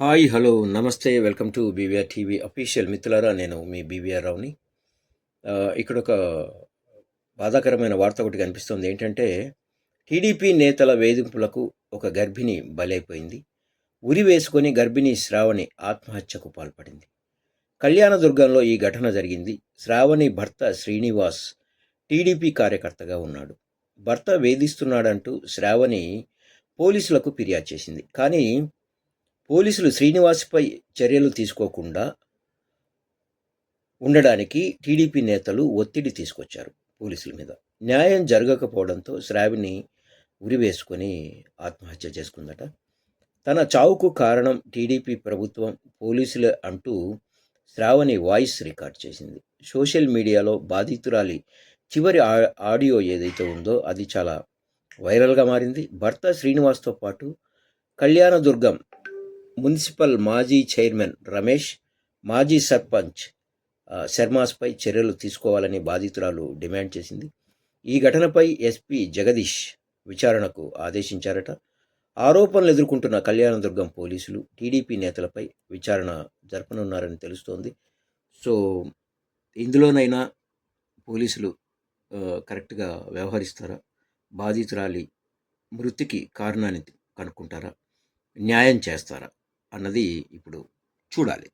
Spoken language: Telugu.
హాయ్ హలో నమస్తే welcome to BVR TV official మిత్రులారా నేను మీ బీవీఆర్ రావుని ఇక్కడ ఒక బాధాకరమైన వార్త ఒకటి కనిపిస్తుంది. ఏంటంటే టీడీపీ నేతల వేధింపులకు ఒక గర్భిణి బలైపోయింది. ఉరి వేసుకొని గర్భిణి శ్రావణి ఆత్మహత్యకు పాల్పడింది. కళ్యాణదుర్గంలో ఈ ఘటన జరిగింది. శ్రావణి భర్త శ్రీనివాస్ టీడీపీ కార్యకర్తగా ఉన్నాడు. భర్త వేధిస్తున్నాడంటూ శ్రావణి పోలీసులకు ఫిర్యాదు చేసింది. కానీ పోలీసులు శ్రీనివాస్పై చర్యలు తీసుకోకుండా ఉండడానికి టీడీపీ నేతలు ఒత్తిడి తీసుకొచ్చారు పోలీసుల మీద. న్యాయం జరగకపోవడంతో శ్రావిని ఉరివేసుకొని ఆత్మహత్య చేసుకుందట. తన చావుకు కారణం టీడీపీ ప్రభుత్వం పోలీసులే అంటూ శ్రావణి వాయిస్ రికార్డ్ చేసింది. సోషల్ మీడియాలో బాధితురాలి చివరి ఆ- ఆడియో ఏదైతే ఉందో అది చాలా వైరల్గా మారింది. భర్త శ్రీనివాస్తో పాటు కళ్యాణదుర్గం మున్సిపల్ మాజీ చైర్మన్ రమేష్ మాజీ సర్పంచ్ శర్మాస్పై చర్యలు తీసుకోవాలని బాధితురాలు డిమాండ్ చేసింది. ఈ ఘటనపై ఎస్పీ జగదీష్ విచారణకు ఆదేశించారట. ఆరోపణలు ఎదుర్కొంటున్న కళ్యాణదుర్గం పోలీసులు టీడీపీ నేతలపై విచారణ జరపనున్నారని తెలుస్తోంది. సో ఇందులోనైనా పోలీసులు కరెక్ట్గా వ్యవహరిస్తారా? బాధితురాలి మృతికి కారణాన్ని కనుక్కుంటారా? న్యాయం చేస్తారా? అన్నది ఇప్పుడు చూడాలి.